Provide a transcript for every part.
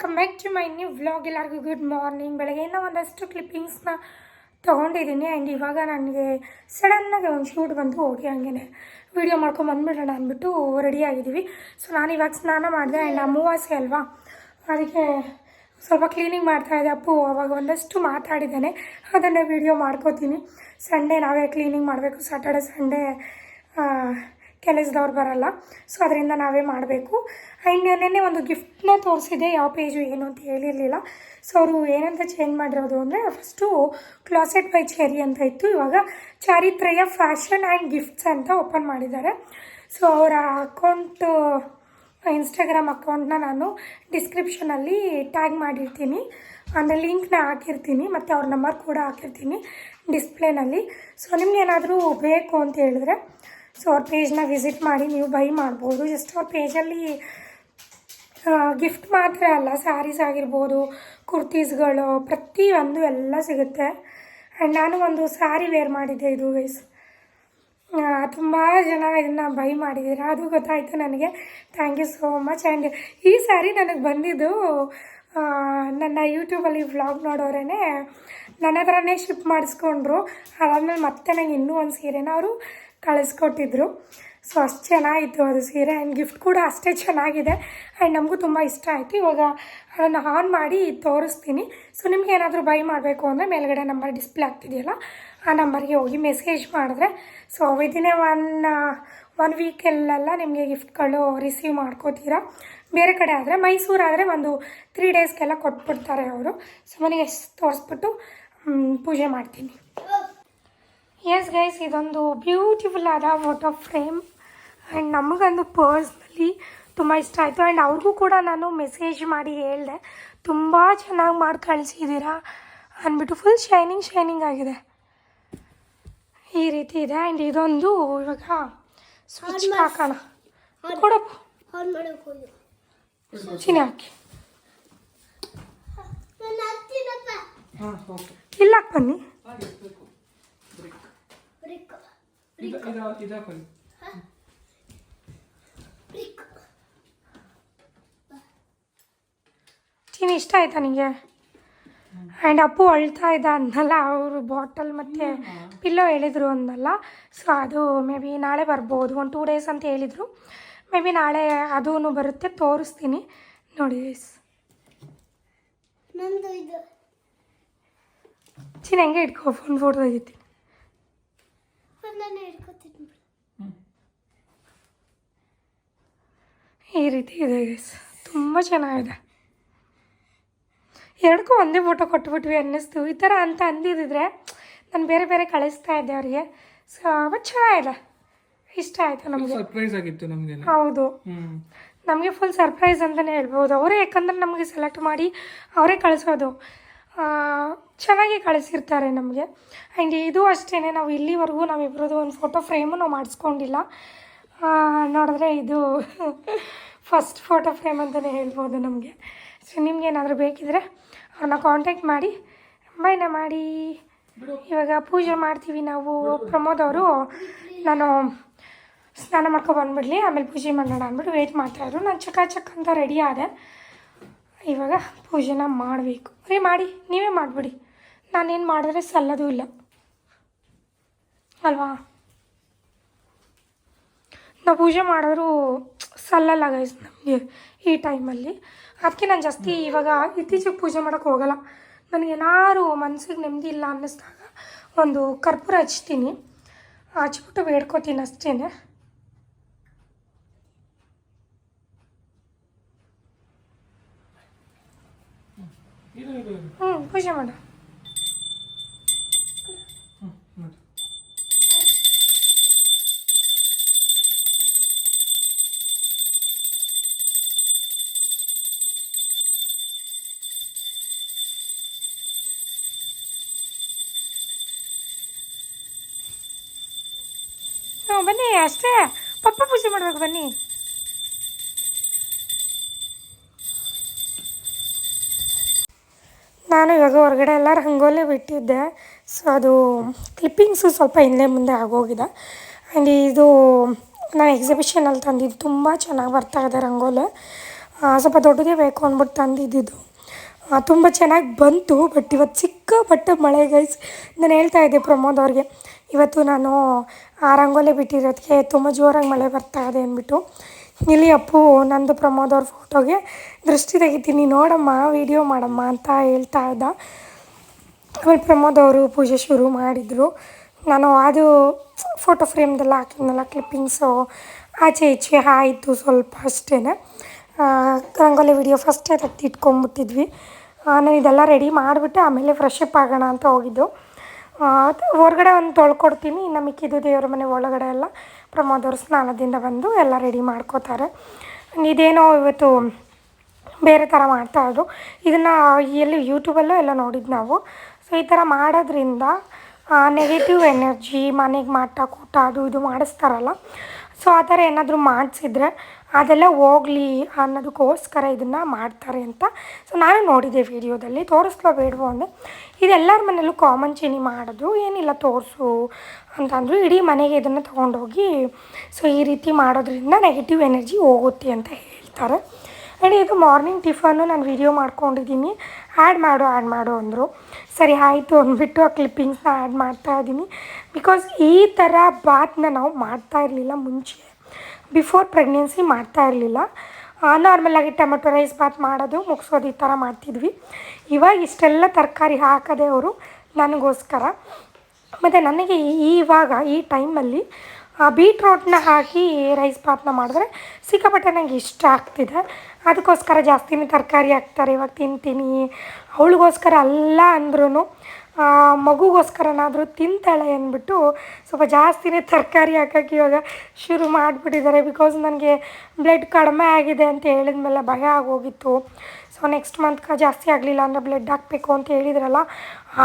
Welcome back to my new vlog ಎಲ್ಲರಿಗೂ good morning ಬೆಳಗ್ಗೆಯಿಂದ ಒಂದಷ್ಟು ಕ್ಲಿಪ್ಪಿಂಗ್ಸ್ನ ತೊಗೊಂಡಿದ್ದೀನಿ. ಆ್ಯಂಡ್ ಇವಾಗ ನನಗೆ ಸಡನ್ನಾಗಿ ಒಂದು ಶೂಟ್ ಬಂತು ಹೋಗಿ ಹಂಗೆ ವೀಡಿಯೋ ಮಾಡ್ಕೊಂಡು ಬಂದ್ಬಿಡೋಣ ಅಂದ್ಬಿಟ್ಟು ರೆಡಿ ಆಗಿದ್ದೀವಿ. ಸೊ ನಾನು ಇವಾಗ ಸ್ನಾನ ಮಾಡಿದೆ ಆ್ಯಂಡ್ ಅಮಾವಾಸ್ಯೆ ಅಲ್ವಾ? ಅದಕ್ಕೆ ಸ್ವಲ್ಪ ಕ್ಲೀನಿಂಗ್ ಮಾಡ್ತಾಯಿದ್ದೆ ಅಪ್ಪು ಅವಾಗ ಒಂದಷ್ಟು ಮಾತಾಡಿದ್ದಾನೆ. ಅದನ್ನೇ ವೀಡಿಯೋ ಮಾಡ್ಕೋತೀನಿ. ಸಂಡೇ ನಾವೇ ಕ್ಲೀನಿಂಗ್ ಮಾಡಬೇಕು. ಸಾಟರ್ಡೆ ಸಂಡೇ ಕೆಲಸದವ್ರು ಬರಲ್ಲ. ಸೊ ಅದರಿಂದ ನಾವೇ ಮಾಡಬೇಕು. ಆ್ಯಂಡ್ ನೆನ್ನೆ ಒಂದು ಗಿಫ್ಟ್ನ ತೋರಿಸಿದೆ ಯಾವ ಪೇಜು ಏನು ಅಂತ ಹೇಳಿರಲಿಲ್ಲ. ಸೊ ಅವರು ಏನಂತ ಚೇಂಜ್ ಮಾಡಿರೋದು ಅಂದರೆ ಫಸ್ಟು ಕ್ಲಾಸೆಟ್ ಬೈ ಚೆರಿ ಅಂತ ಇತ್ತು. ಇವಾಗ ಚಾರಿತ್ರಯ ಫ್ಯಾಷನ್ ಆ್ಯಂಡ್ ಗಿಫ್ಟ್ಸ್ ಅಂತ ಓಪನ್ ಮಾಡಿದ್ದಾರೆ. ಸೊ ಅವರ ಅಕೌಂಟು ಇನ್ಸ್ಟಾಗ್ರಾಮ್ ಅಕೌಂಟ್ನ ನಾನು ಡಿಸ್ಕ್ರಿಪ್ಷನಲ್ಲಿ ಟ್ಯಾಗ್ ಮಾಡಿರ್ತೀನಿ. ಅಂದರೆ ಲಿಂಕ್ನ ಹಾಕಿರ್ತೀನಿ. ಮತ್ತು ಅವ್ರ ನಂಬರ್ ಕೂಡ ಹಾಕಿರ್ತೀನಿ ಡಿಸ್ಪ್ಲೇನಲ್ಲಿ ಸೊ ನಿಮ್ಗೆ ಏನಾದರೂ ಬೇಕು ಅಂತ ಹೇಳಿದ್ರೆ ಸೊ ಅವ್ರ ಪೇಜ್ನ ವಿಸಿಟ್ ಮಾಡಿ ನೀವು ಬೈ ಮಾಡ್ಬೋದು. ಜಸ್ಟ್ ಅವ್ರ ಪೇಜಲ್ಲಿ ಗಿಫ್ಟ್ ಮಾತ್ರ ಅಲ್ಲ ಸ್ಯಾರೀಸ್ ಆಗಿರ್ಬೋದು ಕುರ್ತೀಸ್ಗಳು ಪ್ರತಿಯೊಂದು ಎಲ್ಲ ಸಿಗುತ್ತೆ. ಆ್ಯಂಡ್ ನಾನು ಒಂದು ಸ್ಯಾರಿ ವೇರ್ ಮಾಡಿದ್ದೆ ಇದು ವೈಸ್ ತುಂಬ ಜನ ಇದನ್ನು ಬೈ ಮಾಡಿದ್ದೀರಾ. ಅದು ಗೊತ್ತಾಯಿತು ನನಗೆ. Thank you so much and ಈ ಸ್ಯಾರಿ ನನಗೆ ಬಂದಿದ್ದು ನನ್ನ ಯೂಟ್ಯೂಬಲ್ಲಿ ವ್ಲಾಗ್ ನೋಡೋರೇ ನನ್ನ ಹತ್ರನೇ ಶಿಪ್ ಮಾಡಿಸ್ಕೊಂಡ್ರು. ಅದಾದಮೇಲೆ ಮತ್ತೆ ನಂಗೆ ಇನ್ನೂ ಒಂದು ಸೀರೆನ ಅವರು ಕಳಿಸ್ಕೊಟ್ಟಿದ್ರು. ಸೊ ಅಷ್ಟು ಚೆನ್ನಾಗಿತ್ತು ಅದು ಸೀರೆ. ಆ್ಯಂಡ್ ಗಿಫ್ಟ್ ಕೂಡ ಅಷ್ಟೇ ಚೆನ್ನಾಗಿದೆ. ಆ್ಯಂಡ್ ನಮಗೂ ತುಂಬ ಇಷ್ಟ ಆಯಿತು. ಇವಾಗ ಅದನ್ನು ಆನ್ ಮಾಡಿ ತೋರಿಸ್ತೀನಿ. ಸೊ ನಿಮ್ಗೆ ಏನಾದರೂ ಬೈ ಮಾಡಬೇಕು ಅಂದರೆ ಮೇಲ್ಗಡೆ ನಂಬರ್ ಡಿಸ್ಪ್ಲೇ ಆಗ್ತಿದೆಯಲ್ಲ, ಆ ನಂಬರ್ಗೆ ಹೋಗಿ ಮೆಸೇಜ್ ಮಾಡಿದ್ರೆ. ಸೊ ವಿದಿನ್ ಒನ್ ಒನ್ ವೀಕಲ್ಲೆಲ್ಲ ನಿಮಗೆ ಗಿಫ್ಟ್ಗಳು ರಿಸೀವ್ ಮಾಡ್ಕೋತೀರಾ. ಬೇರೆ ಕಡೆ ಆದರೆ ಮೈಸೂರಾದರೆ ಒಂದು ತ್ರೀ ಡೇಸ್ಗೆಲ್ಲ ಕೊಟ್ಬಿಡ್ತಾರೆ ಅವರು. ಸೊ ಮನೆಗೆ ತೋರಿಸ್ಬಿಟ್ಟು ಪೂಜೆ ಮಾಡ್ತೀನಿ. ಎಸ್ ಗೈಸ್ ಇದೊಂದು ಬ್ಯೂಟಿಫುಲ್ ಆದ ಫೋಟೋ ಫ್ರೇಮ್ ಆ್ಯಂಡ್ ನಮಗಂದು ಪರ್ಸ್ನಲಿ ತುಂಬ ಇಷ್ಟ ಆಯಿತು. ಆ್ಯಂಡ್ ಅವ್ರಿಗೂ ಕೂಡ ನಾನು ಮೆಸೇಜ್ ಮಾಡಿ ಹೇಳಿದೆ. ತುಂಬ ಚೆನ್ನಾಗಿ ಮಾಡಿ ಕಳಿಸಿದ್ದೀರಾ ಅಂದ್ಬಿಟ್ಟು ಫುಲ್ ಶೈನಿಂಗ್ ಶೈನಿಂಗ್ ಆಗಿದೆ. ಈ ರೀತಿ ಇದೆ. ಆ್ಯಂಡ್ ಇದೊಂದು ಇವಾಗ ಸ್ವಿಚ್ ಹಾಕೋಣ. ಕೊಡಪ್ಪ. ಸ್ವಿಚ್ಚಿನೇ ಹಾಕಿ. ಇಲ್ಲ ಬನ್ನಿ. ಇದು ಚಿನಿ ಇಷ್ಟ ಆಯ್ತಾ ನಿಮಗೆ ಆ್ಯಂಡ್ ಅಪ್ಪು ಅಳ್ತಾ ಇದ್ದ ಅಂದಲ್ಲ ಅವರು ಬಾಟಲ್ ಮತ್ತು ಪಿಲ್ಲೋ ಹೇಳಿದರು ಅಂದಲ್ಲ ಸೊ ಅದು ಮೇ ಬಿ ನಾಳೆ ಬರ್ಬೋದು ಒಂದು ಟೂ ಡೇಸ್ ಅಂತ ಹೇಳಿದರು. ಮೇ ಬಿ ನಾಳೆ ಅದೂ ಬರುತ್ತೆ ತೋರಿಸ್ತೀನಿ. ನೋಡಿ ಗೈಸ್ ನಂದು ಇದು. ಚಿನ್ನ ಹೆಂಗೆ ಇಟ್ಕೋ? ಫೋನ್ ಫೋಟೋ ತೆಗಿತೀನಿ. ನಾನು ಹಿಡ್ಕೊತೀನಿ ಬಿಡು. ಈ ರೀತಿ ಇದೆ ಗೈಸ್ ತುಂಬ ಚೆನ್ನಾಗಿದೆ. ಎರಡಕ್ಕೂ ಒಂದೇ ಫೋಟೋ ಕೊಟ್ಬಿಟ್ವಿ ಅನ್ನಿಸ್ತು. ಈ ಥರ ಅಂತ ಅಂದಿದ್ದಿದ್ರೆ ನಾನು ಬೇರೆ ಬೇರೆ ಕಳಿಸ್ತಾ ಇದ್ದೆ ಅವರಿಗೆ. ಸೊ ಬಟ್ ಚೆನ್ನಾಗಿದೆ ಇಷ್ಟ ಆಯಿತು ನಮಗೆ. ಸರ್ಪ್ರೈಸ್ ಆಗಿತ್ತು ನಮಗೆ ಹೌದು. ನಮಗೆ ಫುಲ್ ಸರ್ಪ್ರೈಸ್ ಅಂತಲೇ ಹೇಳ್ಬೋದು. ಅವರೇ ಯಾಕಂದ್ರೆ ನಮಗೆ ಸೆಲೆಕ್ಟ್ ಮಾಡಿ ಅವರೇ ಕಳಿಸೋದು. ಚೆನ್ನಾಗಿ ಕಳಿಸಿರ್ತಾರೆ ನಮಗೆ. ಆ್ಯಂಡ್ ಇದು ಅಷ್ಟೇ ನಾವು ಇಲ್ಲಿವರೆಗೂ ನಾವಿಬ್ಬರದ್ದು ಒಂದು ಫೋಟೋ ಫ್ರೇಮು ನಾವು ಮಾಡಿಸ್ಕೊಂಡಿಲ್ಲ. ನೋಡಿದ್ರೆ ಇದು ಫಸ್ಟ್ ಫೋಟೋ ಫ್ರೇಮ್ ಅಂತಲೇ ಹೇಳ್ಬೋದು ನಮಗೆ. ಸೊ ನಿಮ್ಗೇನಾದರೂ ಬೇಕಿದ್ರೆ ಅವ್ರನ್ನ ಕಾಂಟ್ಯಾಕ್ಟ್ ಮಾಡಿ ಬೈನ ಮಾಡಿ. ಇವಾಗ ಪೂಜೆ ಮಾಡ್ತೀವಿ ನಾವು, ಪ್ರಮೋದ್ ಅವರು. ನಾನು ಸ್ನಾನ ಮಾಡ್ಕೊ ಬಂದ್ಬಿಡ್ಲಿ, ಆಮೇಲೆ ಪೂಜೆ ಮಾಡೋಣ ಅಂದ್ಬಿಟ್ಟು ವೆಯ್ಟ್ ಮಾಡ್ತಾಯಿದ್ರು ನಾನು ಚಕ ಚಕ್ ಅಂತ ರೆಡಿ ಆದೆ. ಇವಾಗ ಪೂಜೆನ ಮಾಡಬೇಕು. ರೀ ಮಾಡಿ, ನೀವೇ ಮಾಡಿಬಿಡಿ. ನಾನೇನು ಮಾಡಿದ್ರೆ ಸಲ್ಲದು ಇಲ್ಲ. ಅಲ್ವಾ? ನಾವು ಪೂಜೆ ಮಾಡಿದ್ರು ಸಲ್ಲಲ್ಲ ಗೈಸ್ ನಮಗೆ ಈ ಟೈಮಲ್ಲಿ ಅದಕ್ಕೆ ನಾನು ಜಾಸ್ತಿ ಇವಾಗ ಇತ್ತೀಚೆಗೆ ಪೂಜೆ ಮಾಡೋಕ್ಕೆ ಹೋಗಲ್ಲ. ನನಗೇನಾರು ಮನಸ್ಸಿಗೆ ನೆಮ್ಮದಿ ಇಲ್ಲ ಅನ್ನಿಸ್ದಾಗ ಒಂದು ಕರ್ಪೂರ ಹಚ್ತೀನಿ. ಹಚ್ಬಿಟ್ಟು ಬೇಡ್ಕೊತೀನಿ ಅಷ್ಟೇ ಇದು ಇದು ಇದು. ಹ್ಞೂ ಪೂಜೆ ಮಾಡ ಹ್ಮ್ ನೋಡಿ ಹ್ಞೂ ಬನ್ನಿ ಅಷ್ಟೇ ಪಪ್ಪ ಪೂಜೆ ಮಾಡ್ಬೇಕು ಬನ್ನಿ ನಾನು ಇವಾಗ ಹೊರಗಡೆ ಎಲ್ಲ ರಂಗೋಲಿ ಬಿಟ್ಟಿದ್ದೆ. ಸೊ ಅದು ಕ್ಲಿಪ್ಪಿಂಗ್ಸು ಸ್ವಲ್ಪ ಹಿಂದೆ ಮುಂದೆ ಆಗೋಗಿದೆ. ಆ್ಯಂಡ್ ಇದು ನಾನು ಎಕ್ಸಿಬಿಷನಲ್ಲಿ ತಂದಿದ್ದು ತುಂಬ ಚೆನ್ನಾಗಿ ಬರ್ತಾ ಇದೆ ರಂಗೋಲಿ. ಸ್ವಲ್ಪ ದೊಡ್ಡದೇ ಬೇಕು ಅಂದ್ಬಿಟ್ಟು ತಂದಿದ್ದಿದ್ದು. ತುಂಬ ಚೆನ್ನಾಗಿ ಬಂತು ಬಟ್ ಇವತ್ತು ಸಿಕ್ಕಾಪಟ್ಟೆ ಮಳೆ ಗೈಸ್ ನಾನು ಹೇಳ್ತಾ ಇದ್ದೆ ಪ್ರಮೋದ್ ಅವ್ರಿಗೆ, ಇವತ್ತು ನಾನು ಆ ರಂಗೋಲಿ ಬಿಟ್ಟಿರೋದಕ್ಕೆ ತುಂಬ ಜೋರಾಗಿ ಮಳೆ ಬರ್ತಾ ಇದೆ ಅಂದ್ಬಿಟ್ಟು. ಇಲ್ಲಿ ಅಪ್ಪು ನಂದು ಪ್ರಮೋದ್ ಅವ್ರ ಫೋಟೋಗೆ ದೃಷ್ಟಿ ತೆಗಿತೀನಿ. ನೋಡಮ್ಮ ವೀಡಿಯೋ ಮಾಡಮ್ಮ ಅಂತ ಹೇಳ್ತಾ ಇದ್ದ. ಆಮೇಲೆ ಪ್ರಮೋದ್ ಅವರು ಪೂಜೆ ಶುರು ಮಾಡಿದರು. ನಾನು ಅದು ಫೋಟೋ ಫ್ರೇಮ್ದೆಲ್ಲ ಹಾಕಿದ್ನಲ್ಲ ಕ್ಲಿಪ್ಪಿಂಗ್ಸು ಆಚೆ ಈಚೆ ಆಯಿತು ಸ್ವಲ್ಪ ಅಷ್ಟೇ ರಂಗೋಲಿ ವಿಡಿಯೋ ಫಸ್ಟೇ ತೆಗ್ದಿಟ್ಕೊಂಬಿಟ್ಟಿದ್ವಿ. ನಾನು ಇದೆಲ್ಲ ರೆಡಿ ಮಾಡಿಬಿಟ್ಟು ಆಮೇಲೆ ಫ್ರೆಶ್ ಅಪ್ ಆಗೋಣ ಅಂತ ಹೋಗಿದ್ದು. ಹೊರ್ಗಡೆ ಒಂದು ತೊಳ್ಕೊಡ್ತೀನಿ. ಇನ್ನು ಮಿಕ್ಕಿದ್ದು ದೇವ್ರ ಮನೆ ಒಳಗಡೆ ಎಲ್ಲ ಪ್ರಮೋದವ್ರ ಸ್ನಾನದಿಂದ ಬಂದು ಎಲ್ಲ ರೆಡಿ ಮಾಡ್ಕೋತಾರೆ. ಇದೇನೋ ಇವತ್ತು ಬೇರೆ ಥರ ಮಾಡ್ತಾಯಿದ್ರು ಇದನ್ನು ಎಲ್ಲಿ ಯೂಟ್ಯೂಬಲ್ಲೂ ಎಲ್ಲ ನೋಡಿದ್ದು ನಾವು. ಸೊ ಈ ಥರ ಮಾಡೋದ್ರಿಂದ ನೆಗೆಟಿವ್ ಎನರ್ಜಿ ಮನೆಗೆ ಮಾಟ ಕೂಟ ಅದು ಇದು ಮಾಡಿಸ್ತಾರಲ್ಲ ಸೊ ಆ ಥರ ಏನಾದರೂ ಮಾಡಿಸಿದ್ರೆ ಅದೆಲ್ಲ ಹೋಗ್ಲಿ ಅನ್ನೋದಕ್ಕೋಸ್ಕರ ಇದನ್ನು ಮಾಡ್ತಾರೆ ಅಂತ. ಸೊ ನಾನು ನೋಡಿದೆ ವೀಡಿಯೋದಲ್ಲಿ, ತೋರಿಸ್ಲೋ ಬೇಡವೋ ಅಂದರೆ ಇದೆಲ್ಲರ ಮನೇಲೂ ಕಾಮನ್ ಚೀನಿ ಮಾಡೋದು, ಏನಿಲ್ಲ ತೋರಿಸು ಅಂತಂದರು ಇಡೀ ಮನೆಗೆ ಇದನ್ನು ತೊಗೊಂಡೋಗಿ ಸೊ ಈ ರೀತಿ ಮಾಡೋದ್ರಿಂದ ನೆಗೆಟಿವ್ ಎನರ್ಜಿ ಹೋಗುತ್ತೆ ಅಂತ ಹೇಳ್ತಾರೆ. ಆ್ಯಂಡ್ ಇದು ಮಾರ್ನಿಂಗ್ ಟಿಫನ್ನು ನಾನು ವಿಡಿಯೋ ಮಾಡ್ಕೊಂಡಿದ್ದೀನಿ. ಆ್ಯಡ್ ಮಾಡು ಆ್ಯಡ್ ಮಾಡು ಅಂದರು. ಸರಿ, ಆಯಿತು ಅಂದ್ಬಿಟ್ಟು ಆ ಕ್ಲಿಪ್ಪಿಂಗ್ಸ್ನ ಆ್ಯಡ್ ಮಾಡ್ತಾ ಇದ್ದೀನಿ. ಬಿಕಾಸ್ ಈ ಥರ ಬಾತ್ನ ನಾವು ಮಾಡ್ತಾ ಇರಲಿಲ್ಲ ಮುಂಚೆ. ಬಿಫೋರ್ ಪ್ರೆಗ್ನೆನ್ಸಿ ಮಾಡ್ತಾ ಇರಲಿಲ್ಲ. ನಾರ್ಮಲಾಗಿ ಟೊಮೆಟೊ ರೈಸ್ ಬಾತ್ ಮಾಡೋದು, ಮುಗಿಸೋದು ಈ ಥರ ಮಾಡ್ತಿದ್ವಿ. ಇವಾಗ ಇಷ್ಟೆಲ್ಲ ತರಕಾರಿ ಹಾಕದೆ ಅವರು ನನಗೋಸ್ಕರ. ಮತ್ತು ನನಗೆ ಇವಾಗ, ಈ ಟೈಮಲ್ಲಿ ಬೀಟ್ರೋಟ್ನ ಹಾಕಿ ರೈಸ್ ಬಾತ್ನ ಮಾಡಿದ್ರೆ ಸಿಕ್ಕಾಪಟ್ಟೆ ನನಗೆ ಇಷ್ಟ ಆಗ್ತಿದೆ. ಅದಕ್ಕೋಸ್ಕರ ಜಾಸ್ತಿನೇ ತರಕಾರಿ ಹಾಕ್ತಾರೆ, ಇವಾಗ ತಿಂತೀನಿ. ಅವಳಿಗೋಸ್ಕರ ಅಲ್ಲ ಅಂದ್ರೂ ಮಗುಗೋಸ್ಕರನಾದರೂ ತಿಂತಾಳೆ ಅಂದ್ಬಿಟ್ಟು ಸ್ವಲ್ಪ ಜಾಸ್ತಿನೇ ತರಕಾರಿ ಹಾಕೋಕ್ಕೆ ಇವಾಗ ಶುರು ಮಾಡಿಬಿಟ್ಟಿದ್ದಾರೆ. ಬಿಕಾಸ್ ನನಗೆ ಬ್ಲಡ್ ಕಡಿಮೆ ಆಗಿದೆ ಅಂತ ಹೇಳಿದ್ಮೇಲೆ ಭಯ ಆಗೋಗಿತ್ತು. ಸೊ ನೆಕ್ಸ್ಟ್ ಮಂತ್ಗೆ ಜಾಸ್ತಿ ಆಗಲಿಲ್ಲ ಅಂದರೆ ಬ್ಲಡ್ ಹಾಕಬೇಕು ಅಂತ ಹೇಳಿದ್ರಲ್ಲ,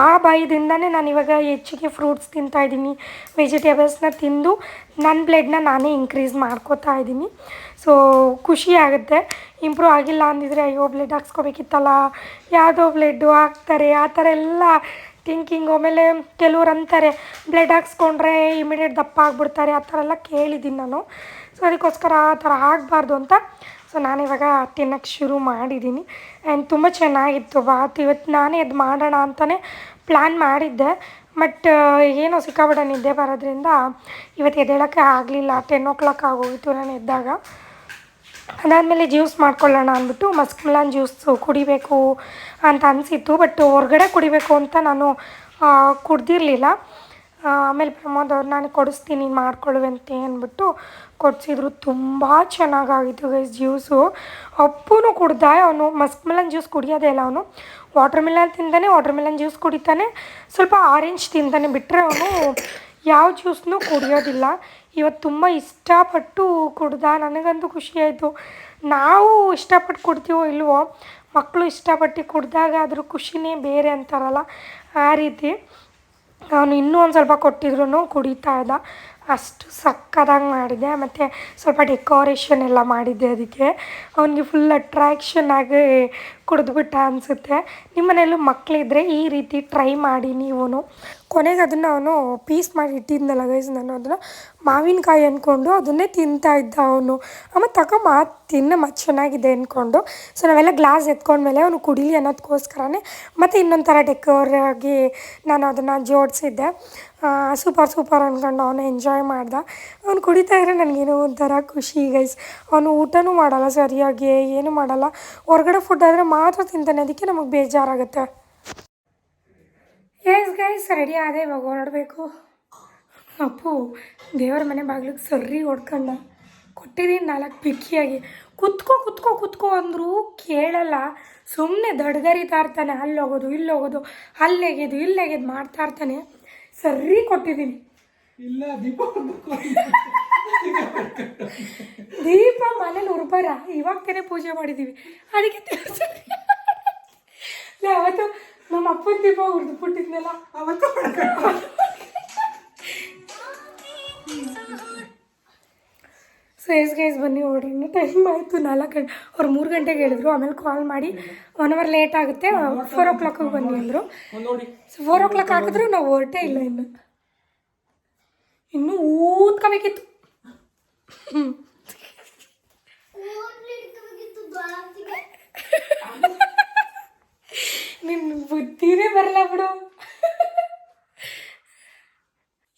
ಆ ಭಯದಿಂದನೇ ನಾನು ಇವಾಗ ಹೆಚ್ಚಿಗೆ ಫ್ರೂಟ್ಸ್ ತಿಂತಾಯಿದ್ದೀನಿ ವೆಜಿಟೇಬಲ್ಸ್ನ ತಿಂದು ನನ್ನ ಬ್ಲಡ್ನ ನಾನೇ ಇನ್ಕ್ರೀಸ್ ಮಾಡ್ಕೋತಾ ಇದ್ದೀನಿ. ಸೊ ಖುಷಿ ಆಗುತ್ತೆ. ಇಂಪ್ರೂವ್ ಆಗಿಲ್ಲ ಅಂದಿದ್ರೆ, ಅಯ್ಯೋ ಬ್ಲಡ್ ಹಾಕ್ಸ್ಕೊಬೇಕಿತ್ತಲ್ಲ. ಯಾವುದೋ ಬ್ಲಡ್ಡು ಹಾಕ್ತಾರೆ, ಆ ಥರ ಎಲ್ಲ ಥಿಂಕಿಂಗ್ ಆಮೇಲೆ ಕೆಲವ್ರು ಅಂತಾರೆ ಬ್ಲಡ್ ಹಾಕ್ಸ್ಕೊಂಡ್ರೆ ಇಮಿಡಿಯೇಟ್ ದಪ್ಪ ಆಗಿಬಿಡ್ತಾರೆ, ಆ ಥರ ಎಲ್ಲ ಕೇಳಿದ್ದೀನಿ ನಾನು. ಸೊ ಅದಕ್ಕೋಸ್ಕರ ಆ ಥರ ಆಗಬಾರ್ದು ಅಂತ. ಸೊ ನಾನಿವಾಗ ತಿನ್ನೋಕ್ಕೆ ಶುರು ಮಾಡಿದ್ದೀನಿ. ಆ್ಯಂಡ್ ತುಂಬ ಚೆನ್ನಾಗಿತ್ತು. ಬಾತ್ ಇವತ್ತು ನಾನೇ ಇದು ಮಾಡೋಣ ಅಂತಲೇ ಪ್ಲ್ಯಾನ್ ಮಾಡಿದ್ದೆ. ಬಟ್ ಏನೋ ಸಿಕ್ಕಾಬಿಡ ನಿದ್ದೆ ಬರೋದ್ರಿಂದ, ಇವತ್ತು ಎದ್ದೇಳೋಕ್ಕೆ ಆಗಲಿಲ್ಲ. ಟೆನ್ ಓ ಕ್ಲಾಕ್ ಆಗೋಗಿತ್ತು ನಾನು ಎದ್ದಾಗ. ಅದಾದಮೇಲೆ ಜ್ಯೂಸ್ ಮಾಡ್ಕೊಳ್ಳೋಣ ಅಂದ್ಬಿಟ್ಟು ಮಸ್ಕ್ ಮಿಲಾನ್ ಜ್ಯೂಸು ಕುಡಿಬೇಕು ಅಂತ ಅನಿಸಿತ್ತು, ಬಟ್ ಹೊರ್ಗಡೆ ಕುಡಿಬೇಕು ಅಂತ ನಾನು ಕುಡ್ದಿರಲಿಲ್ಲ. ಆಮೇಲೆ ಪ್ರಮೋದ್ ಅವ್ರು ನಾನು ಕೊಡಿಸ್ತೀನಿ ಮಾಡ್ಕೊಳ್ಳುವಂತೆ ಅಂದ್ಬಿಟ್ಟು ಕೊಡಿಸಿದ್ರು. ತುಂಬ ಚೆನ್ನಾಗಾಗಿತ್ತು ಗೈಸ್ ಜ್ಯೂಸು. ಅಪ್ಪೂ ಕುಡ್ದ ಅವನು ಮಸ್ಕ್ ಮಿಲನ್ ಜ್ಯೂಸ್ ಕುಡಿಯೋದೇ ಇಲ್ಲ ಅವನು. ವಾಟರ್ ಮೆಲನ್ ತಿಂತಾನೆ ವಾಟರ್ ಮೆಲನ್ ಜ್ಯೂಸ್ ಕುಡಿತಾನೆ. ಸ್ವಲ್ಪ ಆರೆಂಜ್ ತಿಂತಾನೆ ಬಿಟ್ಟರೆ ಅವನು ಯಾವ ಜ್ಯೂಸ್ನೂ ಕುಡಿಯೋದಿಲ್ಲ. ಇವತ್ತು ತುಂಬ ಇಷ್ಟಪಟ್ಟು ಕುಡ್ದ, ನನಗಂತೂ ಖುಷಿಯಾಯಿತು ನಾವು ಇಷ್ಟಪಟ್ಟು ಕೊಡ್ತೀವೋ ಇಲ್ವೋ ಮಕ್ಕಳು ಇಷ್ಟಪಟ್ಟು ಕುಡ್ದಾಗ ಅದ್ರ ಖುಷಿನೇ ಬೇರೆ ಅಂತಾರಲ್ಲ, ಆ ರೀತಿ. ಅವನು ಇನ್ನೂ ಒಂದು ಸ್ವಲ್ಪ ಕೊಟ್ಟಿದ್ರು ಕುಡಿತಾ ಇದ್ದ. ಅಷ್ಟು ಸಕ್ಕದಾಗಿ ಮಾಡಿದೆ. ಮತ್ತು ಸ್ವಲ್ಪ ಡೆಕೋರೇಷನ್ ಎಲ್ಲ ಮಾಡಿದ್ದೆ ಅದಕ್ಕೆ. ಅವನಿಗೆ ಫುಲ್ ಅಟ್ರ್ಯಾಕ್ಷನ್ ಆಗಿ ಕುಡಿದ್ಬಿಟ್ಟ ಅನಿಸುತ್ತೆ. ನಿಮ್ಮ ಮಕ್ಕಳಿದ್ರೆ ಈ ರೀತಿ ಟ್ರೈ ಮಾಡಿ ನೀವು ಕೊನೆಗೆ ಅದನ್ನು ಅವನು ಪೀಸ್ ಮಾಡಿ ಇಟ್ಟಿದ್ನಲ್ಲ ಗೈಸ್ ನಾನು ಅದನ್ನು ಮಾವಿನಕಾಯಿ ಅಂದ್ಕೊಂಡು ಅದನ್ನೇ ತಿಂತಾ ಇದ್ದ ಅವನು. ಅಮ್ಮ ತಗೊಂಬ ತಿನ್ನಮ್ಮ ಚೆನ್ನಾಗಿದೆ ಅಂದ್ಕೊಂಡು ಸೊ ನಾವೆಲ್ಲ ಗ್ಲಾಸ್ ಎತ್ಕೊಂಡ್ಮೇಲೆ ಅವನು ಕುಡೀಲಿ ಅನ್ನೋದಕ್ಕೋಸ್ಕರನೇ ಮತ್ತು ಇನ್ನೊಂದು ಥರ ಡೆಕೋರ್ ಆಗಿ ನಾನು ಅದನ್ನು ಜೋಡಿಸಿದ್ದೆ. ಸೂಪರ್ ಸೂಪರ್ ಅಂದ್ಕೊಂಡು ಅವನು ಎಂಜಾಯ್ ಮಾಡ್ದ. ಅವ್ನು ಕುಡಿತಾ ಇದ್ರೆ ನನಗೇನೋ ಒಂಥರ ಖುಷಿ ಗೈಸ್ ಅವನು ಊಟನೂ ಮಾಡಲ್ಲ ಸರಿಯಾಗಿ, ಏನೂ ಮಾಡಲ್ಲ. ಹೊರಗಡೆ ಫುಡ್ ಆದರೆ ಮಾತ್ರ ತಿಂತಾನೆ, ಅದಕ್ಕೆ ನಮಗೆ ಬೇಜಾರಾಗುತ್ತೆ. ಎಸ್ ಗೈಸ್ ರೆಡಿ ಆದೆ ಇವಾಗ ಹೊರಡಬೇಕು. ಅಪ್ಪು ದೇವರ ಮನೆ ಬಾಗಿಲಿಗೆ ಸರಿ ಹೊಡ್ಕೊಂಡ. ಕೊಟ್ಟಿದ್ದೀನಿ ನಾಲ್ಕು ಪಿಕ್ಕಿಯಾಗಿ. ಕುತ್ಕೋ ಕುತ್ಕೋ ಕುತ್ಕೋ ಅಂದರೂ ಕೇಳಲ್ಲ. ಸುಮ್ಮನೆ ದಡ್ಗರಿತಾ ಇರ್ತಾನೆ. ಅಲ್ಲಿ ಹೋಗೋದು ಇಲ್ಲಿ ಹೋಗೋದು ಅಲ್ಲಿ ಎಗೆದು ಇಲ್ಲಿ ಎಗೆದು ಮಾಡ್ತಾ ಇರ್ತಾನೆ. ಸರ್ರಿ ಕೊಟ್ಟಿದ್ದೀನಿ ಇಲ್ಲ ದೀಪ ದೀಪ ಮನೇಲಿ ಉರ್ಬರ. ಇವಾಗ ತಾನೇ ಪೂಜೆ ಮಾಡಿದ್ದೀವಿ ಅದಕ್ಕೆ ಅವತ್ತು ನಮ್ಮ ಅಪ್ಪನ ದೀಪ ಹುರಿದು ಬಿಟ್ಟಿದ್ನಲ್ಲ ಅವತ್ತು ಸೊ ಎಸ್ ಗೈಸ್ ಬನ್ನಿ ಹೊಡ್ರಿ ಟೈಮ್ ಆಯಿತು ನಾಲ್ಕು ಗಂಟೆ ಅವ್ರು ಮೂರು ಗಂಟೆಗೆ ಹೇಳಿದ್ರು. ಆಮೇಲೆ ಕಾಲ್ ಮಾಡಿ ಒನ್ ಅವರ್ ಲೇಟ್ ಆಗುತ್ತೆ. ಫೋರ್ ಓ ಕ್ಲಾಕಿಗೆ ಬನ್ನಿ ಅಂದರು. ನೋಡಿ ಸೊ ಫೋರ್ ಓ ಕ್ಲಾಕ್ ಹಾಕಿದ್ರು ನಾವು ಹೊರಟೇ ಇಲ್ಲ ಇನ್ನು. ಇನ್ನೂ ಊದ್ಕೋಬೇಕಿತ್ತು. ಓಡ್ಲಿಕ್ಕೆ ಬುದ್ಧಿನೇ ಬರಲ್ಲ ಬಿಡು.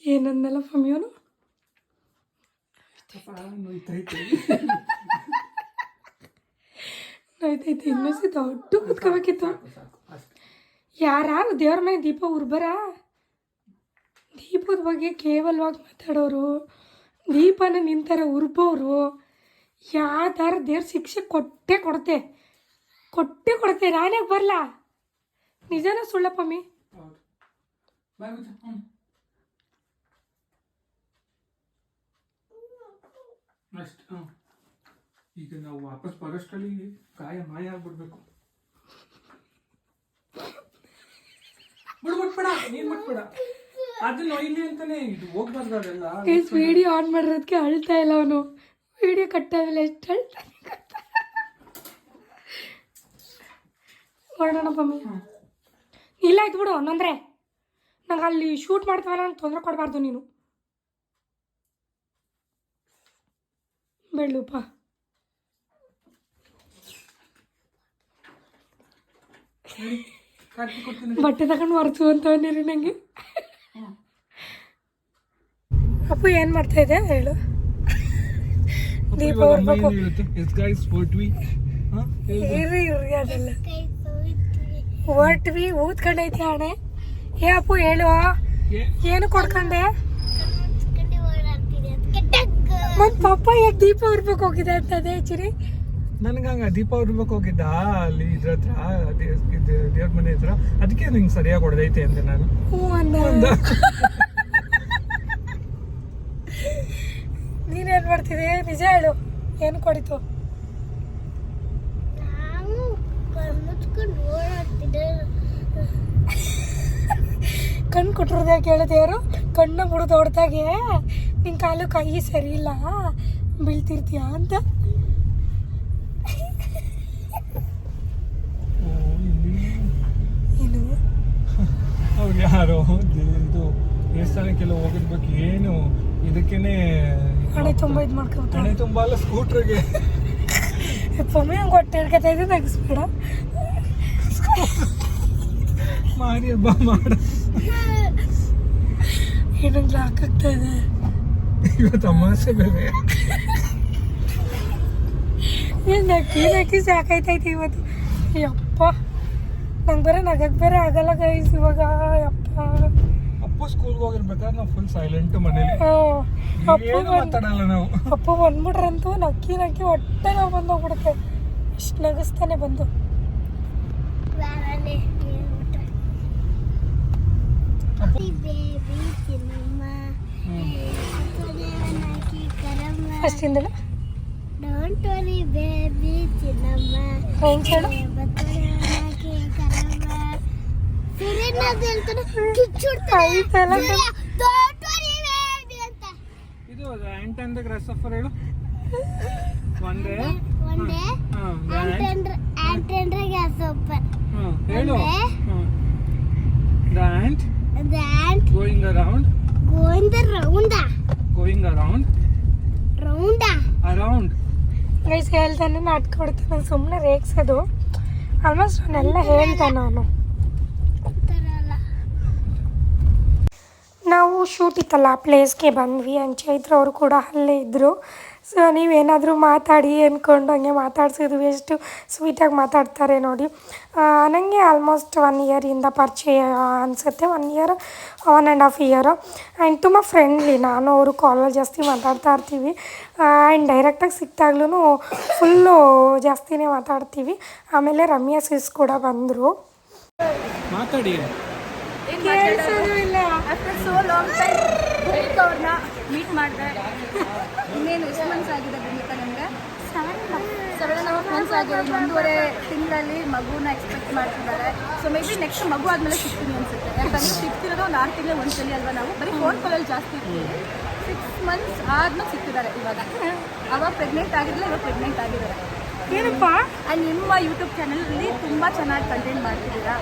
ಏನಂದಲ್ಲ ಫಮಿಯೋನು? ನೋಯ್ತೈತೆ ಇನ್ನೂ ದೊಡ್ಡ ಕುತ್ಕೋಬೇಕಿತ್ತು. ಯಾರು ದೇವ್ರ ಮನೆ ದೀಪ ಉರ್ಬರ? ದೀಪದ ಬಗ್ಗೆ ಕೇವಲವಾಗಿ ಮಾತಾಡೋರು ದೀಪನ ನಿಂತರ ಉರ್ಬೋರು ಯಾವ್ದಾರ ದೇವ್ರ ಶಿಕ್ಷೆ ಕೊಟ್ಟೆ ಕೊಡ್ತೆ ಕೊಟ್ಟೆ ಕೊಡ್ತೆ ನಾನೇ ಬರಲ್ಲ ನಿಜನ ಸುಳ್ಳಪ್ಪಮ್ಮಿ ಹಾಂ ಈಗ ನಾವು ವಾಪಸ್ ಬರೋಷ್ಟರಲ್ಲಿ ಕಾಯ ಮಾಯ ಆಗ್ಬಿಡ್ಬೇಕು. ಬಿಡು ಮುಟ್ಬೇಡ ನೀನ್ ಮುಟ್ಬೇಡ. ಅದು ನೋಯ್ಲಿ ಅಂತಾನೆ ಇದು ಹೋಗ್ಬಾರ್ದು ಅದೆಲ್ಲ. ವಿಡಿಯೋ ಆನ್ ಮಾಡಿರೋದಕ್ಕೆ ಅಳ್ತಾ ಇಲ್ಲ ಅವನು. ವಿಡಿಯೋ ಕಟ್ಟಾದ್ಮೇಲೆ ಎಷ್ಟು ಅಳ್ತಾನೆ ನೋಡೋಣ ಪಮ್ಮಿ. ಇಲ್ಲ ಆಯ್ತು ಬಿಡು ನಂದ್ರೆ ನಂಗೆ ಅಲ್ಲಿ ಶೂಟ್ ಮಾಡ್ತಾವಲ್ಲ ನಂಗೆ ತೊಂದರೆ ಕೊಡಬಾರ್ದು ನೀನು. ಬೆಳ್ಳುಪ್ಪ ಬಟ್ಟೆ ತಗೊಂಡು ಹೊರತು ಅಂತ ನೀರಿ ನನಗೆ ಅಪ್ಪ ಏನು ಮಾಡ್ತಾ ಇದೆ? ಹೇಳು. ದೀಪ ಇರ್ರಿ ಇರ್ರಿ ಅದೆಲ್ಲ. ಹೊರ್ಟ್ವಿ ಐತಿ ಅಣ್ಣೆ ಏ ಅಪ್ಪು ಹೇಳು ಏನು ಕೊಡ್ಕೊಂಡೆ? ಮತ್ ಪಪ್ಪ ಯಾಕೆ ದೀಪ ಉರ್ಬೇಕು ಹೋಗಿದೆ ಅಂತ ಅದೇ ಚಿರಿ? ನನ್ಗೆ ಹಂಗ ದೀಪ ಉರ್ಬೇಕು ಹೋಗಿದ್ದ ಅಲ್ಲಿ ಇದ್ರ ಹತ್ರ ದೇವ್ರ ಮನೆ ಹತ್ರ. ಅದಕ್ಕೆ ನಿಂಗೆ ಸರಿಯಾಗಿ ಹೊಡೆದೈತೆ ಅಂದೆ ನಾನು. ನೀನೇನ್ ಮಾಡ್ತಿದೆ ನಿಜ ಹೇಳು ಏನು ಕೊಡಿತು ನಾವು ಕಣ್ಣ್ ಮುಚ್ಕೊಂಡು ಓಡಾಡ್ತಿದ್ದೆ ಕಣ್ಣು ಕೊಟ್ಟಿರೋದೇ ಯಾಕೆ ದೇವರು. ಕಣ್ಣು ಮುಡಿದು ಹೊಡೆದಾಗೆ ನಿನ್ನ ಕಾಲು ಕೈ ಸರಿ ಇಲ್ಲ. ಬೀಳ್ತಿರ್ತೀಯ ಅಂತ. ಏನು? ಅವ್ರು ಯಾರೋ ಇದು ದೇವಸ್ಥಾನಕ್ಕೆಲ್ಲ ಹೋಗಿರ್ಬೇಕು ಏನು? ಇದಕ್ಕೇನೆ ಹಣೆ ತುಂಬ ಇದು ಮಾಡ್ಕೊಂಡು ಹಣೆ ತುಂಬ ಅಲ್ಲ ಸ್ಕೂಟ್ರಿಗೆ. ಪಮ್ಮಿ ಹಂಗೆ ಹೊಟ್ಟೆ ಹಿಡ್ಕೊತಾ ಇದ್ದು ತೆಗಿಸ್ಬೇಡ. ಮಾರಿ ಹಬ್ಬ ಮಾಡ. ಏನಂಗ್ ಲಾಕ್ ಆಗ್ತಾ ಇದೆ. ಇವತ್ತು ಅಮಾಸೆ ಬೇರೆ. ಏನು ನಕ್ಕಿ ನಕ್ಕಿ ಸಾಕಾಯ್ತೈತಿ ಇವತ್ತು. ಯಪ್ಪ. ನಂಗೆ ಬೇರೆ ನಗಕ್ಕೆ ಬೇರೆ ಆಗಲ್ಲ ಗೈಸ್ ಇವಾಗ. ಯಪ್ಪ. ಅಪ್ಪು ಸ್ಕೂಲ್ಗೆ ಹೋಗಿರ್ಬೇಕಾದ್ರೆ ನಾವು ಫುಲ್ ಸೈಲೆಂಟ್ ಮನೇಲಿ. ಅಪ್ಪು ಮಾತಾಡಲ್ಲ ನಾವು. ಅಪ್ಪು ಬಂದ್ಬಿಟ್ರಂತೂ ನಕ್ಕಿ ನಕ್ಕಿ ಹೊಟ್ಟೆ ನಾವು ಬಂದೋಗ್ಬಿಡುತ್ತೆ ಇಷ್ಟು ನಗಿಸ್ತಾನೆ ಬಂದು. ಕರಮ್ಮ ಫಸ್ಟಿಂದ ಡೋಂಟ್ ವರಿ ಬೇಬಿ ಚಿನ್ನಮ್ಮ. ಫ್ರೆಂಡ್ಸ್ ಹೇಳು ಸೂರ್ಯನಾದ ಹೇಳ್ತಾನೆ. ಕಿಚ್ಚುಡ್ತಾನೆ. ಡೋಂಟ್ ವರಿ ಬೇಬಿ ಅಂತ. ಇದು ಆಂಟ್ ಅಂಡ್ ಗ್ರಾಸಫರ್ ಹೇಳು. One day around going the round. Going around round. Around. Guys ಹೇಳ್ತಾನೆ ನಾಟಕ ಹೊಡ್ತಾನೆ ಸುಮ್ಮನೆ ರೇಗ್ಸೋದು ಆಲ್ಮೋಸ್ಟ್ ಅವನ್ನೆಲ್ಲ ಹೇಳ್ತಾನೆ ಅವನು ತರಲ್ಲ ನಾವು ಶೂಟ್ ಇತ್ತಲ್ಲ ಆ ಪ್ಲೇಸ್ಗೆ ಬಂದ್ವಿ. ಆ್ಯಂಡ್ ಚೈತ್ರ ಅವರು ಕೂಡ ಅಲ್ಲೇ ಇದ್ದರು ಸೊ ನೀವೇನಾದರೂ ಮಾತಾಡಿ ಅಂದ್ಕೊಂಡು ಹಂಗೆ ಮಾತಾಡ್ಸಿದ್ವಿ ಎಷ್ಟು ಸ್ವೀಟಾಗಿ ಮಾತಾಡ್ತಾರೆ ನೋಡಿ. ನನಗೆ ಆಲ್ಮೋಸ್ಟ್ ಒನ್ ಇಯರಿಂದ ಪರಿಚಯ ಅನಿಸುತ್ತೆ. One year one and half year and ತುಂಬ ಫ್ರೆಂಡ್ಲಿ ನಾನು ಅವರು ಕಾಲಲ್ಲಿ ಜಾಸ್ತಿ ಮಾತಾಡ್ತಾ ಇರ್ತೀವಿ. ಆ್ಯಂಡ್ ಡೈರೆಕ್ಟಾಗಿ ಸಿಕ್ತಾಗ್ಲೂ ಫುಲ್ಲು ಜಾಸ್ತಿನೇ ಮಾತಾಡ್ತೀವಿ. ಆಮೇಲೆ ರಮ್ಯಾ ಸಿಸ್ ಕೂಡ ಬಂದರು. ಮಾತಾಡಿ. ಮೀಟ್ ಮಾಡಿದೆ. ಇನ್ನೇನು ಎಷ್ಟು ಮಂತ್ಸ್ ಆಗಿದೆ ಬಂದಿತ್ತ ನಿಮಗೆ? ಸೆವೆನ್ ಮಂತ್ಸ್ ಆಗಿದೆ. ಒಂದೂವರೆ ತಿಂಗಳಲ್ಲಿ ಮಗುನ ಎಕ್ಸ್ಪೆಕ್ಟ್ ಮಾಡ್ತಿದ್ದಾರೆ. ಸೊ ಮೇ ಬಿ ನೆಕ್ಸ್ಟ್ ಮಗು ಆದಮೇಲೆ ಸಿಗ್ತೀನಿ ಅನ್ಸುತ್ತೆ. ಯಾಕಂದ್ರೆ ಸಿಗ್ತಿರೋದು ಒಂದು ಆರು ತಿಂಗಳು ಒಂದ್ಸಲಿ ಅಲ್ವಾ ನಾವು? ಬರೀ ಫೋನ್ ಕಾಲಲ್ಲಿ ಜಾಸ್ತಿ ಇರ್ತೀವಿ. ಸಿಕ್ಸ್ ಮಂತ್ಸ್ ಆದ್ಮೇಲೆ ಸಿಕ್ತಿದ್ದಾರೆ ಇವಾಗ. ಅವಾಗ ಪ್ರೆಗ್ನೆಂಟ್ ಆಗಿರಲಿಲ್ಲ ಇವಾಗ ಪ್ರೆಗ್ನೆಂಟ್ ಆಗಿದ್ದಾರೆ. ಏನಪ್ಪ? ನಿಮ್ಮ ಯೂಟ್ಯೂಬ್ ಚಾನಲಲ್ಲಿ ತುಂಬಾ ಚೆನ್ನಾಗಿ ಕಂಟೆಂಟ್ ಮಾಡ್ತಿದ್ದೀರಾ.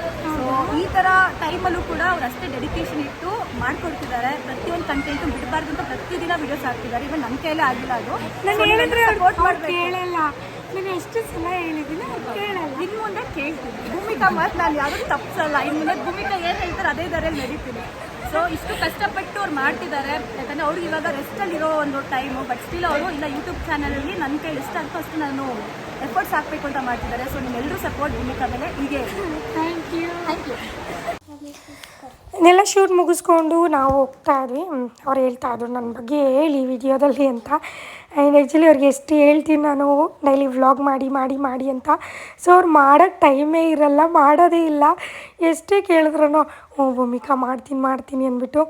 ಈ ತರ ಟೈಮಲ್ಲೂ ಕೂಡ ಅವ್ರು ಅಷ್ಟೇ ಡೆಡಿಕೇಶನ್ ಇಟ್ಟು ಮಾಡ್ಕೊಡ್ತಿದ್ದಾರೆ. ಪ್ರತಿಯೊಂದು ಕಂಟೆಂಟ್ ಬಿಡಬಾರ್ದು ಅಂತ ಪ್ರತಿದಿನ ವಿಡಿಯೋಸ್ ಹಾಕ್ತಿದ್ದಾರೆ. ಇವಾಗ ನಮ್ ಕೈಲೇ ಆಗಿಲ್ಲ ಅದು. ನಾನು ಹೇಳಿದ್ರೆ ಕೇಳಲ್ಲ. ನಾನು ಎಷ್ಟು ಸಲ ಹೇಳಿದ್ದೀನಿ ಕೇಳಲ್ಲ. ಇನ್ನು ಮುಂದೆ ಕೇಳ್ತೀನಿ. ಭೂಮಿಕಾ ಮಾತು ನಾನು ಯಾವ್ದು ತಪ್ಸಲ್ಲ. ಇನ್ನು ಮುಂದೆ ಭೂಮಿಕಾ ಏನು ಹೇಳ್ತಾರೆ ಅದೇ ದಾರಿಯಲ್ಲಿ ನಡೀತೀನಿ. ಸೊ ಇಷ್ಟು ಕಷ್ಟಪಟ್ಟು ಅವ್ರು ಮಾಡ್ತಿದ್ದಾರೆ. ಯಾಕಂದರೆ ಅವ್ರಿಗೆ ಇವಾಗ ರೆಸ್ಟಲ್ಲಿರೋ ಒಂದು ಟೈಮು ಬಟ್ ಸ್ಟಿಲ್ ಅವರು ಇಲ್ಲ ಯೂಟ್ಯೂಬ್ ಚಾನಲಲ್ಲಿ ನನ್ನ ಕೈಲಿ ಇಷ್ಟ ಅಂತ ಅಷ್ಟು ನಾನು ಎಫರ್ಟ್ಸ್ ಹಾಕಬೇಕು ಅಂತ ಮಾಡ್ತಿದ್ದಾರೆ. ಸೊ ನಿಮ್ಮೆಲ್ಲರೂ ಸಪೋರ್ಟ್ ಭೂಮಿಕಾ ಮೇಲೆ ಹೀಗೆ ಥ್ಯಾಂಕ್ ಯು ಥ್ಯಾಂಕ್ ಯು ಇದೆಲ್ಲ ಶೂಟ್ ಮುಗಿಸ್ಕೊಂಡು ನಾವು ಹೋಗ್ತಾ ಇದ್ವಿ. ಅವ್ರು ಹೇಳ್ತಾ ಇದ್ರು ನನ್ನ ಬಗ್ಗೆ ಹೇಳಿ ವಿಡಿಯೋದಲ್ಲಿ ಅಂತ. ಆ್ಯಂಡ್ ಆ್ಯಕ್ಚುಲಿ ಅವ್ರಿಗೆ ಎಷ್ಟು ಹೇಳ್ತೀನಿ ನಾನು ಡೈಲಿ ವ್ಲಾಗ್ ಮಾಡಿ ಮಾಡಿ ಮಾಡಿ ಅಂತ. ಸೊ ಅವ್ರು ಮಾಡೋಕ್ಕೆ ಟೈಮೇ ಇರಲ್ಲ ಮಾಡೋದೇ ಇಲ್ಲ. ಎಷ್ಟೇ ಕೇಳಿದ್ರೂ ಹ್ಞೂ ಭೂಮಿಕಾ ಮಾಡ್ತೀನಿ ಮಾಡ್ತೀನಿ ಅಂದ್ಬಿಟ್ಟು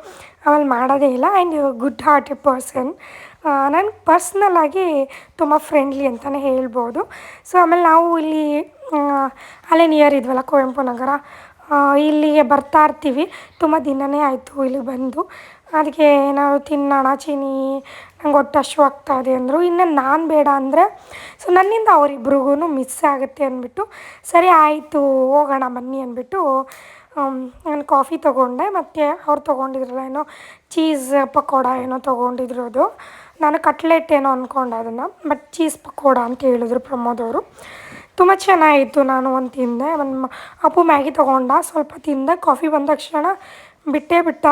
ಆಮೇಲೆ ಮಾಡೋದೇ ಇಲ್ಲ. ಆ್ಯಂಡ್ ಗುಡ್ ಹಾರ್ಟೆಡ್ ಪರ್ಸನ್ ನಾನು ಪರ್ಸ್ನಲ್ಲಾಗಿ ತುಂಬ ಫ್ರೆಂಡ್ಲಿ ಅಂತಲೇ ಹೇಳ್ಬೋದು. ಸೊ ಆಮೇಲೆ ನಾವು ಇಲ್ಲಿ ಅಲ್ಲೇ ನಿಯರ್ ಇದ್ವಲ್ಲ ಕುವೆಂಪು ನಗರ ಇಲ್ಲಿಗೆ ಬರ್ತಾ ಇರ್ತೀವಿ. ತುಂಬ ದಿನವೇ ಆಯಿತು ಇಲ್ಲಿಗೆ ಬಂದು. ಅದಕ್ಕೆ ಏನಾದ್ರು ತಿನ್ನೋಣ, ಚೀನಿ, ನಂಗೆ ಹೊಟ್ಟೆ ಆಗ್ತಾ ಇದೆ ಅಂದರು. ಇನ್ನು ನಾನು ಬೇಡ ಅಂದರೆ ಸೊ ನನ್ನಿಂದ ಅವರಿಬ್ರಿಗೂ ಮಿಸ್ ಆಗುತ್ತೆ ಅಂದ್ಬಿಟ್ಟು, ಸರಿ ಆಯಿತು, ಹೋಗೋಣ ಬನ್ನಿ ಅಂದ್ಬಿಟ್ಟು ನಾನು ಕಾಫಿ ತೊಗೊಂಡೆ. ಮತ್ತು ಅವ್ರು ತೊಗೊಂಡಿದ್ರಲ್ಲ ಏನೋ ಚೀಸ್ ಪಕೋಡ ಏನೋ ತೊಗೊಂಡಿದ್ರು ಅದು. ನಾನು ಕಟ್ಲೆಟ್ ಏನೋ ಅಂದ್ಕೊಂಡೆ ಅದನ್ನು ಬಟ್ ಚೀಸ್ ಪಕೋಡ ಅಂತ ಹೇಳಿದ್ರು ಪ್ರಮೋದ್ ಅವರು. ತುಂಬ ಚೆನ್ನಾಗಿತ್ತು ನಾನು ಒಂದು ತಿಂದೆ. ಒಂದು ಅಪ್ಪು ಮ್ಯಾಗಿ ತೊಗೊಂಡ, ಸ್ವಲ್ಪ ತಿಂದೆ. ಕಾಫಿ ಬಂದ ತಕ್ಷಣ ಬಿಟ್ಟೇ ಬಿಟ್ಟ.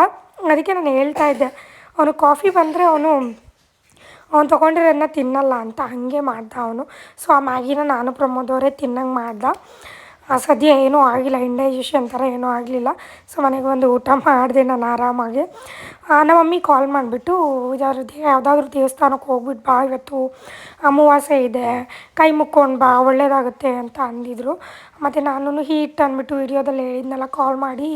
ಅದಕ್ಕೆ ನಾನು ಹೇಳ್ತಾ ಇದ್ದೆ, ಅವನು ಕಾಫಿ ಬಂದರೆ ಅವನು, ಅವ್ನು ತೊಗೊಂಡಿರೋದನ್ನ ತಿನ್ನಲ್ಲ ಅಂತ ಹಾಗೆ ಮಾಡ್ದ ಅವನು. ಸೊ ಆ ಮ್ಯಾಗಿನ ನಾನು ಪ್ರಮೋದ್ ಅವರೇ ತಿನ್ನಂಗೆ ಮಾಡ್ದ. ಸದ್ಯ ಏನೂ ಆಗಿಲ್ಲ ಇಂಡೈಜೆಷನ್ ಥರ ಏನೂ ಆಗಲಿಲ್ಲ. ಸೊ ಮನೆಗೆ ಬಂದು ಊಟ ಮಾಡಿದೆ ನಾನು ಆರಾಮಾಗಿ. ನಮ್ಮ ಮಮ್ಮಿ ಕಾಲ್ ಮಾಡಿಬಿಟ್ಟು ಇದಾದ್ರು ಯಾವುದಾದ್ರೂ ದೇವಸ್ಥಾನಕ್ಕೆ ಹೋಗ್ಬಿಟ್ಟು ಬಾ ಇವತ್ತು. ಅಮಾವಾಸ್ಯೆ ಇದೆ. ಕೈ ಮುಕ್ಕೊಂಡು ಬಾ, ಒಳ್ಳೇದಾಗುತ್ತೆ ಅಂತ ಅಂದಿದ್ರು. ಮತ್ತು ನಾನು ಹೀಟ್ ಅಂದ್ಬಿಟ್ಟು ವಿಡಿಯೋದಲ್ಲಿ ಹೇಳಿದ್ನಲ್ಲ ಕಾಲ್ ಮಾಡಿ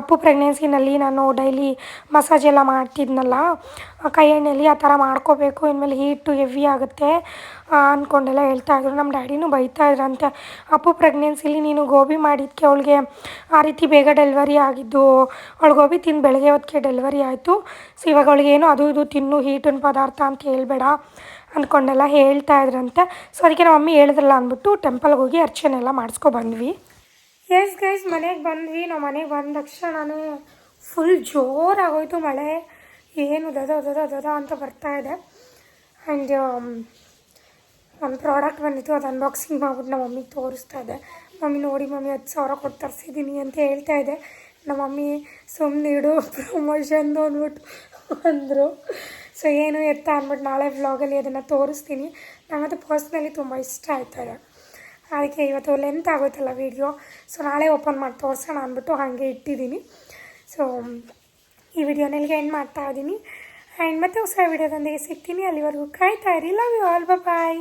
ಅಪ್ಪು ಪ್ರೆಗ್ನೆನ್ಸಿನಲ್ಲಿ ನಾನು ಡೈಲಿ ಮಸಾಜ್ ಎಲ್ಲ ಮಾಡ್ತಿದ್ನಲ್ಲ ಕೈ ಎಣ್ಣೆಯಲ್ಲಿ ಆ ಥರ ಮಾಡ್ಕೋಬೇಕು, ಇನ್ಮೇಲೆ ಹೀಟು ಹೆವಿ ಆಗುತ್ತೆ ಅಂದ್ಕೊಂಡೆಲ್ಲ ಹೇಳ್ತಾ ಇದ್ರು. ನಮ್ಮ ಡ್ಯಾಡಿನೂ ಬೈತಾ ಇದ್ರಂತೆ, ಅಪ್ಪು ಪ್ರೆಗ್ನೆನ್ಸಿಲಿ ನೀನು ಗೋಬಿ ಮಾಡಿದ್ದಕ್ಕೆ ಅವಳಿಗೆ ಆ ರೀತಿ ಬೇಗ ಡೆಲಿವರಿ ಆಗಿದ್ದು, ಅವಳು ಗೋಬಿ ತಿಂದು ಬೆಳಗ್ಗೆ ಹೊತ್ತಿಗೆ ಡೆಲಿವರಿ ಆಯಿತು, ಸೊ ಇವಾಗ ಅವಳಿಗೇನು ಅದು ಇದು ತಿನ್ನು ಹೀಟಿನ ಪದಾರ್ಥ ಅಂತ ಹೇಳ್ಬೇಡ ಅಂದ್ಕೊಂಡೆಲ್ಲ ಹೇಳ್ತಾ ಇದ್ರಂತೆ. ಸೊ ಅದಕ್ಕೆ ನಮ್ಮ ಮಮ್ಮಿ ಹೇಳಿದ್ರಲ್ಲ ಅಂದ್ಬಿಟ್ಟು ಟೆಂಪಲ್ಗೆ ಹೋಗಿ ಅರ್ಚನೆ ಎಲ್ಲ ಮಾಡಿಸ್ಕೊ ಬಂದ್ವಿ. ಎಸ್ ಗೈಸ್ ಮನೆಗೆ ಬಂದ್ವಿ. ನಾವು ಮನೆಗೆ ಬಂದ ನಾನು ಫುಲ್ ಜೋರಾಗೋಯ್ತು ಮಳೆ. ಏನು ದದ ದದ ದದ ಅಂತ ಬರ್ತಾ ಇದೆ. ಆ್ಯಂಡ್ ಒಂದು ಪ್ರಾಡಕ್ಟ್ ಬಂದಿತ್ತು. ಅದು ಅನ್ಬಾಕ್ಸಿಂಗ್ ಮಾಡ್ಬಿಟ್ಟು ನಮ್ಮ ಮಮ್ಮಿಗೆ ತೋರಿಸ್ತಾ ಇದೆ. ಮಮ್ಮಿ ನೋಡಿ, ಮಮ್ಮಿ ಹತ್ತು ಸಾವಿರ ಕೊಟ್ಟು ತರಿಸಿದ್ದೀನಿ ಅಂತ ಹೇಳ್ತಾ ಇದೆ. ನಮ್ಮ ಮಮ್ಮಿ ಸುಮ್ಮನೆ ಇಡು ಪ್ರಮೋಷನ್ದು ಅಂದ್ಬಿಟ್ಟು ಅಂದರು ಸೊ ಏನು ಎತ್ತ ಅಂದ್ಬಿಟ್ಟು ನಾಳೆ ವ್ಲಾಗಲ್ಲಿ ಅದನ್ನು ತೋರಿಸ್ತೀನಿ. ನನಗದು ಪರ್ಸ್ನಲಿ ತುಂಬ ಇಷ್ಟ ಆಯ್ತದೆ ಅದಕ್ಕೆ ಇವತ್ತು ಲೆಂತ್ ಆಗೋಯ್ತಲ್ಲ ವೀಡಿಯೋ ಸೊ ನಾಳೆ ಓಪನ್ ಮಾಡಿ ತೋರಿಸೋಣ ಅಂದ್ಬಿಟ್ಟು ಹಾಗೆ ಇಟ್ಟಿದ್ದೀನಿ. ಸೊ ಈ ವಿಡಿಯೋನ ಇಲ್ಲಿಗೆ ಎಂಡ್ ಮಾಡ್ತಾ ಇದ್ದೀನಿ ಆ್ಯಂಡ್ ಮತ್ತೆ ಹೊಸ ವಿಡಿಯೋದೊಂದಿಗೆ ಸಿಗ್ತೀನಿ. ಅಲ್ಲಿವರೆಗೂ ಕಾಯ್ತಾ ಇರಿ. Love you all bye